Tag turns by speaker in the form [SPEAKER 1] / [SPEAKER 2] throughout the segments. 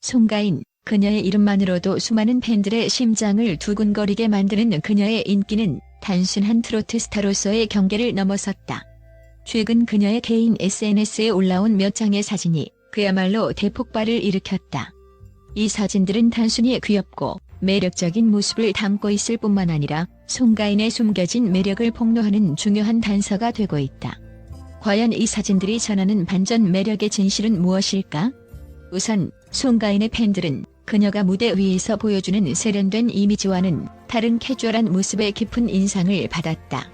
[SPEAKER 1] 송가인, 그녀의 이름만으로도 수많은 팬들의 심장을 두근거리게 만드는 그녀의 인기는 단순한 트로트 스타로서의 경계를 넘어섰다. 최근 그녀의 개인 SNS에 올라온 몇 장의 사진이 그야말로 대폭발을 일으켰다. 이 사진들은 단순히 귀엽고 매력적인 모습을 담고 있을 뿐만 아니라 송가인의 숨겨진 매력을 폭로하는 중요한 단서가 되고 있다. 과연 이 사진들이 전하는 반전 매력의 진실은 무엇일까? 우선 송가인의 팬들은 그녀가 무대 위에서 보여주는 세련된 이미지와는 다른 캐주얼한 모습의 깊은 인상을 받았다.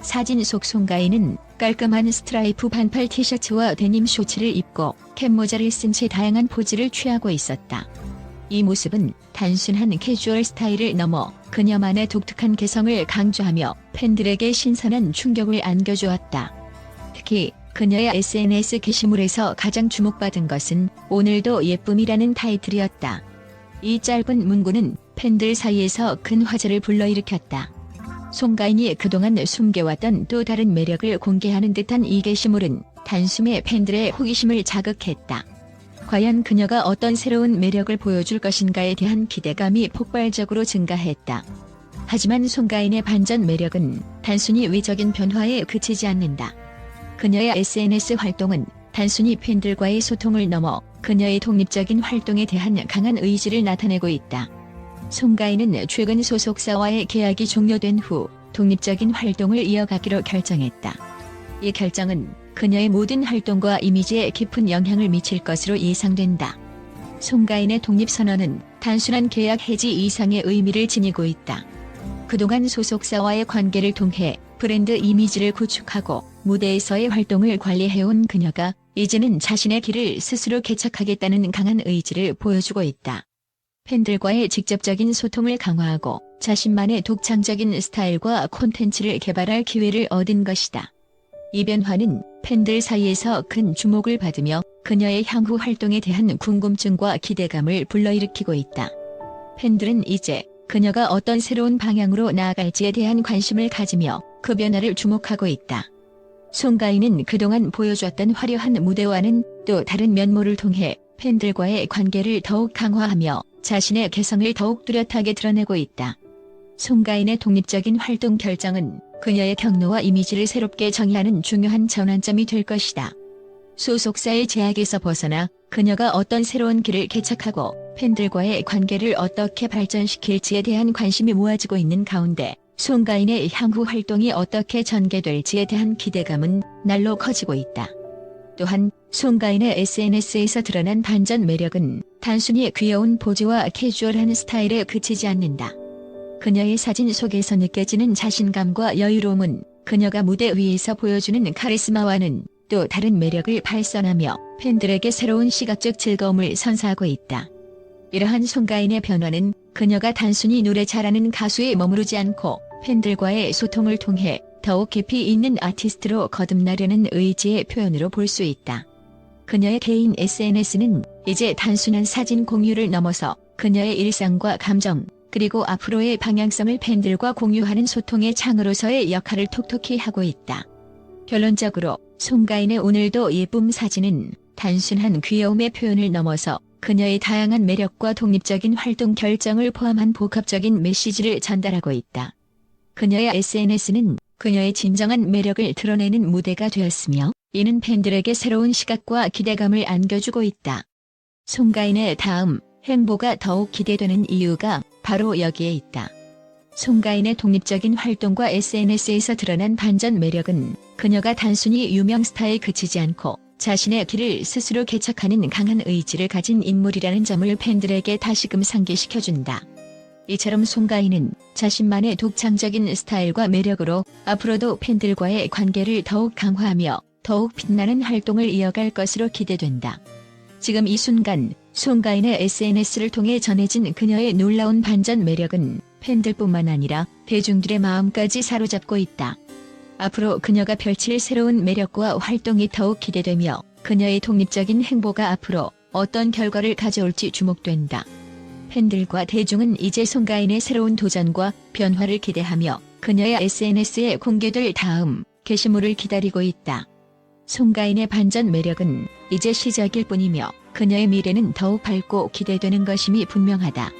[SPEAKER 1] 사진 속 송가인은 깔끔한 스트라이프 반팔 티셔츠와 데님 쇼츠를 입고 캡모자를 쓴 채 다양한 포즈를 취하고 있었다. 이 모습은 단순한 캐주얼 스타일을 넘어 그녀만의 독특한 개성을 강조하며 팬들에게 신선한 충격을 안겨주었다. 특히 그녀의 SNS 게시물에서 가장 주목받은 것은 오늘도 예쁨이라는 타이틀이었다. 이 짧은 문구는 팬들 사이에서 큰 화제를 불러일으켰다. 송가인이 그동안 숨겨왔던 또 다른 매력을 공개하는 듯한 이 게시물은 단숨에 팬들의 호기심을 자극했다. 과연 그녀가 어떤 새로운 매력을 보여줄 것인가에 대한 기대감이 폭발적으로 증가했다. 하지만 송가인의 반전 매력은 단순히 외적인 변화에 그치지 않는다. 그녀의 SNS 활동은 단순히 팬들과의 소통을 넘어 그녀의 독립적인 활동에 대한 강한 의지를 나타내고 있다. 송가인은 최근 소속사와의 계약이 종료된 후 독립적인 활동을 이어가기로 결정했다. 이 결정은 그녀의 모든 활동과 이미지에 깊은 영향을 미칠 것으로 예상된다. 송가인의 독립선언은 단순한 계약 해지 이상의 의미를 지니고 있다. 그동안 소속사와의 관계를 통해 브랜드 이미지를 구축하고 무대에서의 활동을 관리해온 그녀가 이제는 자신의 길을 스스로 개척하겠다는 강한 의지를 보여주고 있다. 팬들과의 직접적인 소통을 강화하고 자신만의 독창적인 스타일과 콘텐츠를 개발할 기회를 얻은 것이다. 이 변화는 팬들 사이에서 큰 주목을 받으며 그녀의 향후 활동에 대한 궁금증과 기대감을 불러일으키고 있다. 팬들은 이제 그녀가 어떤 새로운 방향으로 나아갈지에 대한 관심을 가지며 그 변화를 주목하고 있다. 송가인은 그동안 보여줬던 화려한 무대와는 또 다른 면모를 통해 팬들과의 관계를 더욱 강화하며 자신의 개성을 더욱 뚜렷하게 드러내고 있다. 송가인의 독립적인 활동 결정은 그녀의 경로와 이미지를 새롭게 정의하는 중요한 전환점이 될 것이다. 소속사의 제약에서 벗어나 그녀가 어떤 새로운 길을 개척하고 팬들과의 관계를 어떻게 발전시킬지에 대한 관심이 모아지고 있는 가운데 송가인의 향후 활동이 어떻게 전개될지에 대한 기대감은 날로 커지고 있다. 또한 송가인의 SNS에서 드러난 반전 매력은 단순히 귀여운 포즈와 캐주얼한 스타일에 그치지 않는다. 그녀의 사진 속에서 느껴지는 자신감과 여유로움은 그녀가 무대 위에서 보여주는 카리스마와는 또 다른 매력을 발산하며 팬들에게 새로운 시각적 즐거움을 선사하고 있다. 이러한 송가인의 변화는 그녀가 단순히 노래 잘하는 가수에 머무르지 않고 팬들과의 소통을 통해 더욱 깊이 있는 아티스트로 거듭나려는 의지의 표현으로 볼 수 있다. 그녀의 개인 SNS는 이제 단순한 사진 공유를 넘어서 그녀의 일상과 감정, 그리고 앞으로의 방향성을 팬들과 공유하는 소통의 창으로서의 역할을 톡톡히 하고 있다. 결론적으로 송가인의 오늘도 예쁨 사진은 단순한 귀여움의 표현을 넘어서 그녀의 다양한 매력과 독립적인 활동 결정을 포함한 복합적인 메시지를 전달하고 있다. 그녀의 SNS는 그녀의 진정한 매력을 드러내는 무대가 되었으며 이는 팬들에게 새로운 시각과 기대감을 안겨주고 있다. 송가인의 다음 행보가 더욱 기대되는 이유가 바로 여기에 있다. 송가인의 독립적인 활동과 SNS에서 드러난 반전 매력은 그녀가 단순히 유명 스타에 그치지 않고 자신의 길을 스스로 개척하는 강한 의지를 가진 인물이라는 점을 팬들에게 다시금 상기시켜준다. 이처럼 송가인은 자신만의 독창적인 스타일과 매력으로 앞으로도 팬들과의 관계를 더욱 강화하며 더욱 빛나는 활동을 이어갈 것으로 기대된다. 지금 이 순간 송가인의 SNS를 통해 전해진 그녀의 놀라운 반전 매력은 팬들뿐만 아니라 대중들의 마음까지 사로잡고 있다. 앞으로 그녀가 펼칠 새로운 매력과 활동이 더욱 기대되며 그녀의 독립적인 행보가 앞으로 어떤 결과를 가져올지 주목된다. 팬들과 대중은 이제 송가인의 새로운 도전과 변화를 기대하며 그녀의 SNS에 공개될 다음 게시물을 기다리고 있다. 송가인의 반전 매력은 이제 시작일 뿐이며 그녀의 미래는 더욱 밝고 기대되는 것임이 분명하다.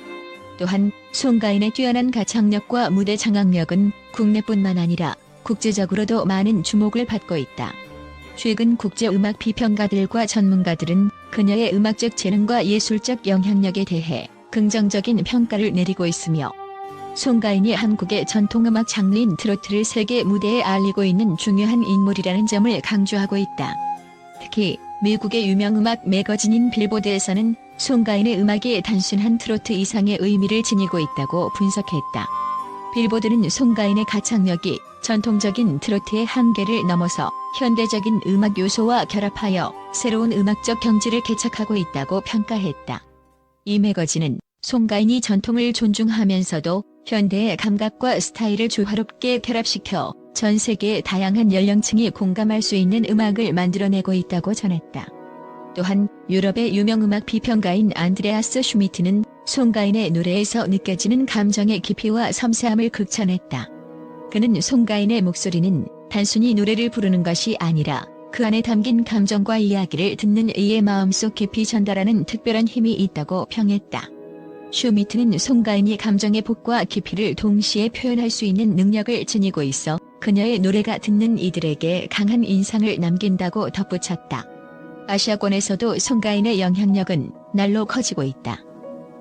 [SPEAKER 1] 또한 송가인의 뛰어난 가창력과 무대 장악력은 국내뿐만 아니라 국제적으로도 많은 주목을 받고 있다. 최근 국제 음악 비평가들과 전문가들은 그녀의 음악적 재능과 예술적 영향력에 대해 긍정적인 평가를 내리고 있으며 송가인이 한국의 전통음악 장르인 트로트를 세계 무대에 알리고 있는 중요한 인물이라는 점을 강조하고 있다. 특히 미국의 유명 음악 매거진인 빌보드에서는 송가인의 음악이 단순한 트로트 이상의 의미를 지니고 있다고 분석했다. 빌보드는 송가인의 가창력이 전통적인 트로트의 한계를 넘어서 현대적인 음악 요소와 결합하여 새로운 음악적 경지를 개척하고 있다고 평가했다. 이 매거진은 송가인이 전통을 존중하면서도 현대의 감각과 스타일을 조화롭게 결합시켜 전 세계의 다양한 연령층이 공감할 수 있는 음악을 만들어내고 있다고 전했다. 또한 유럽의 유명 음악 비평가인 안드레아스 슈미트는 송가인의 노래에서 느껴지는 감정의 깊이와 섬세함을 극찬했다. 그는 송가인의 목소리는 단순히 노래를 부르는 것이 아니라 그 안에 담긴 감정과 이야기를 듣는 이의 마음속 깊이 전달하는 특별한 힘이 있다고 평했다. 슈미트는 송가인이 감정의 폭과 깊이를 동시에 표현할 수 있는 능력을 지니고 있어 그녀의 노래가 듣는 이들에게 강한 인상을 남긴다고 덧붙였다. 아시아권에서도 송가인의 영향력은 날로 커지고 있다.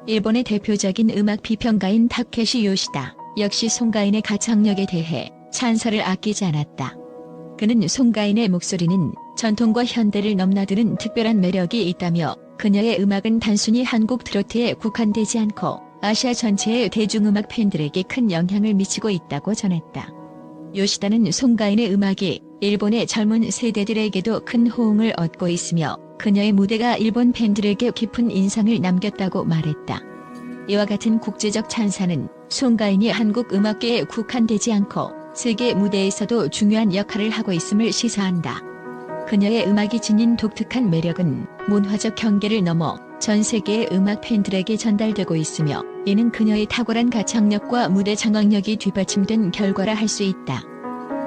[SPEAKER 1] 일본의 대표적인 음악 비평가인 타케시 요시다 역시 송가인의 가창력에 대해 찬사를 아끼지 않았다. 그는 송가인의 목소리는 전통과 현대를 넘나드는 특별한 매력이 있다며 그녀의 음악은 단순히 한국 트로트에 국한되지 않고 아시아 전체의 대중음악 팬들에게 큰 영향을 미치고 있다고 전했다. 요시다는 송가인의 음악이 일본의 젊은 세대들에게도 큰 호응을 얻고 있으며 그녀의 무대가 일본 팬들에게 깊은 인상을 남겼다고 말했다. 이와 같은 국제적 찬사는 송가인이 한국 음악계에 국한되지 않고 세계 무대에서도 중요한 역할을 하고 있음을 시사한다. 그녀의 음악이 지닌 독특한 매력은 문화적 경계를 넘어 전 세계의 음악 팬들에게 전달되고 있으며 이는 그녀의 탁월한 가창력과 무대 장악력이 뒷받침된 결과라 할 수 있다.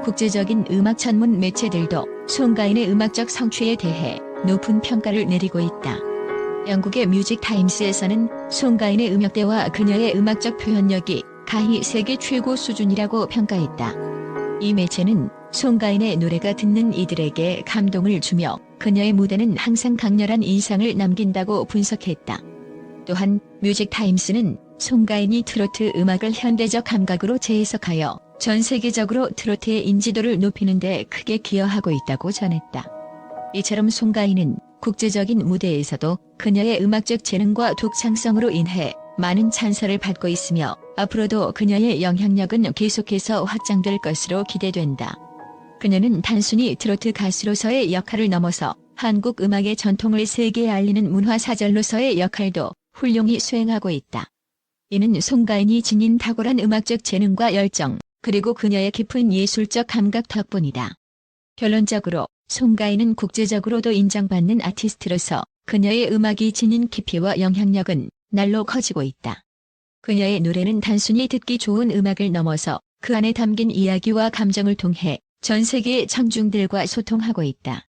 [SPEAKER 1] 국제적인 음악 전문 매체들도 송가인의 음악적 성취에 대해 높은 평가를 내리고 있다. 영국의 뮤직 타임스에서는 송가인의 음역대와 그녀의 음악적 표현력이 가히 세계 최고 수준이라고 평가했다. 이 매체는 송가인의 노래가 듣는 이들에게 감동을 주며 그녀의 무대는 항상 강렬한 인상을 남긴다고 분석했다. 또한 뮤직 타임스는 송가인이 트로트 음악을 현대적 감각으로 재해석하여 전 세계적으로 트로트의 인지도를 높이는 데 크게 기여하고 있다고 전했다. 이처럼 송가인은 국제적인 무대에서도 그녀의 음악적 재능과 독창성으로 인해 많은 찬사를 받고 있으며 앞으로도 그녀의 영향력은 계속해서 확장될 것으로 기대된다. 그녀는 단순히 트로트 가수로서의 역할을 넘어서 한국 음악의 전통을 세계에 알리는 문화사절로서의 역할도 훌륭히 수행하고 있다. 이는 송가인이 지닌 탁월한 음악적 재능과 열정, 그리고 그녀의 깊은 예술적 감각 덕분이다. 결론적으로 송가인은 국제적으로도 인정받는 아티스트로서 그녀의 음악이 지닌 깊이와 영향력은 날로 커지고 있다. 그녀의 노래는 단순히 듣기 좋은 음악을 넘어서 그 안에 담긴 이야기와 감정을 통해 전 세계의 청중들과 소통하고 있다.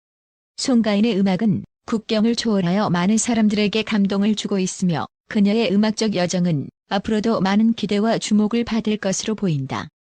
[SPEAKER 1] 송가인의 음악은 국경을 초월하여 많은 사람들에게 감동을 주고 있으며 그녀의 음악적 여정은 앞으로도 많은 기대와 주목을 받을 것으로 보인다.